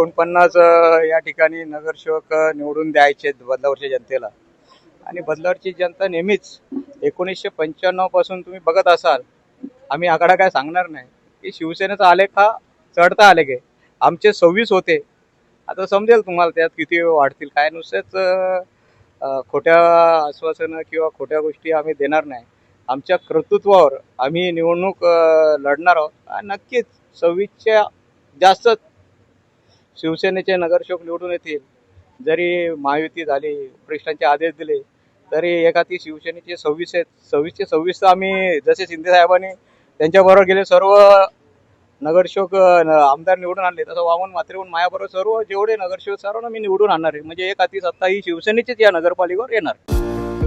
एकोणपन्नास या ठिकाणी नगरसेवक निवडून द्यायचे बदलावरच्या जनतेला. आणि बदलावरची जनता नेहमीच एकोणीसशे पंच्याण्णवपासून तुम्ही बघत असाल आम्ही आकडा काय सांगणार नाही. की शिवसेनेचा आलेख हा चढता आलेख आहे. आमचे सव्वीस होते. आता समजेल तुम्हाला त्यात किती वाढतील काय नुसतेच खोट्या आश्वासनं किंवा खोट्या गोष्टी आम्ही देणार नाही. आमच्या कर्तृत्वावर आम्ही निवडणूक लढणार आहोत. नक्कीच सव्वीसच्या जास्त शिवसेनेचे नगरसेवक निवडून येतील. जरी महायुती झाली वरिष्ठांचे आदेश दिले तरी एका ती शिवसेनेचे सव्वीस आहेत. सव्वीसचे सव्वीस तर आम्ही जसे शिंदे साहेबांनी त्यांच्याबरोबर गेले सर्व नगरसेवक आमदार निवडून आणले. तसं वामन मात्रेहून मायाबरोबर सर्व जेवढे नगरसेवक सर्वांना मी निवडून आणणार आहे. म्हणजे एक हाती सत्ता ही शिवसेनेचीच या नगरपालिकेवर येणार.